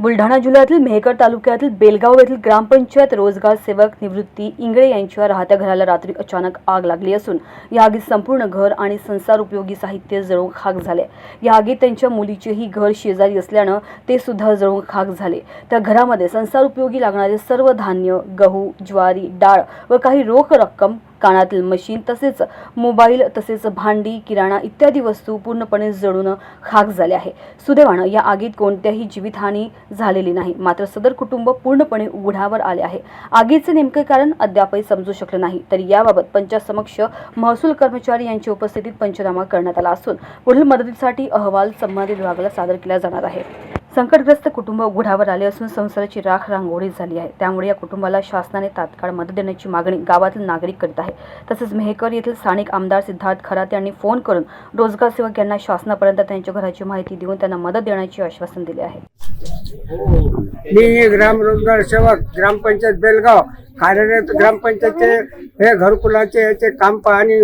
बुलढाणा जिल्ह्यातील मेहकर तालुक्यातील बेलगाव येथील ग्रामपंचायत रोजगार सेवक निवृत्ती इंगळे यांच्या राहत्या घराला रात्री अचानक आग लागली असून या आगीत संपूर्ण घर आणि संसार उपयोगी साहित्य जळून खाक झाले. या आगीत त्यांच्या मुलीचेही घर शेजारी असल्यानं ते सुद्धा जळून खाक झाले. त्या घरामध्ये संसार उपयोगी लागणारे सर्व धान्य गहू ज्वारी डाळ व काही रोख रक्कम कानातील मशीन तसेच मोबाईल तसेच भांडी किराणा इत्यादी वस्तू पूर्णपणे जळून खाक झाले आहे. सुदैवानं या आगीत कोणत्याही जीवितहानी झालेली नाही. मात्र सदर कुटुंब पूर्णपणे उघड्यावर आले आहे. आगीचे नेमके कारण अद्यापही समजू शकले नाही. तर याबाबत पंचासमक्ष महसूल कर्मचारी यांच्या उपस्थितीत पंचनामा करण्यात आला असून पुढील मदतीसाठी अहवाल संबंधित विभागाला सादर केला जाणार आहे. संकटग्रस्त कुटुंब उघडावर आले असून संसाराची राख रांगोळी झाली आहे. त्यामुळे या कुटुंबाला शासनाने तात्काळ मदत देण्याची मागणी गावातील नागरिक करीत आहे. तसेच मेहकर येथील स्थानिक आमदार सिद्धार्थ खरात यांनी फोन करून रोजगार सेवक यांना शासनापर्यंत त्यांच्या घराची माहिती देऊन त्यांना मदत देण्याचे आश्वासन दिले आहे. मी ग्राम रोजगार सेवक ग्रामपंचायत बेलगाव कार्यरत ग्रामपंचायतचे हे घरकुलाचे याचे काम पाहणी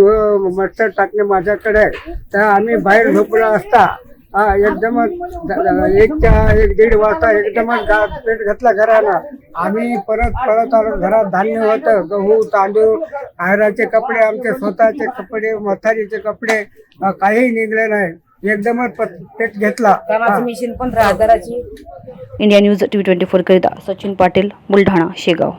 मच्छर टाकणे माझ्याकडे आहे. तर आम्ही बाहेर झोपला असता हा एकदमच द- एकच्या एक दीड वाजता एकदमच गा- पेट घातला घराला. आम्ही परत परत आलो घरात धान्य होतं गहू तांदूळ आहाराचे कपडे आमचे स्वतःचे कपडे म्हातारीचे कपडे अ, काही निघले नाही. एकदमच प- पेट घेतला. हा. कामाची मशीन पंधरा हजाराची India news T V twenty four करिता सचिन पाटील बुलढाणा शेगाव.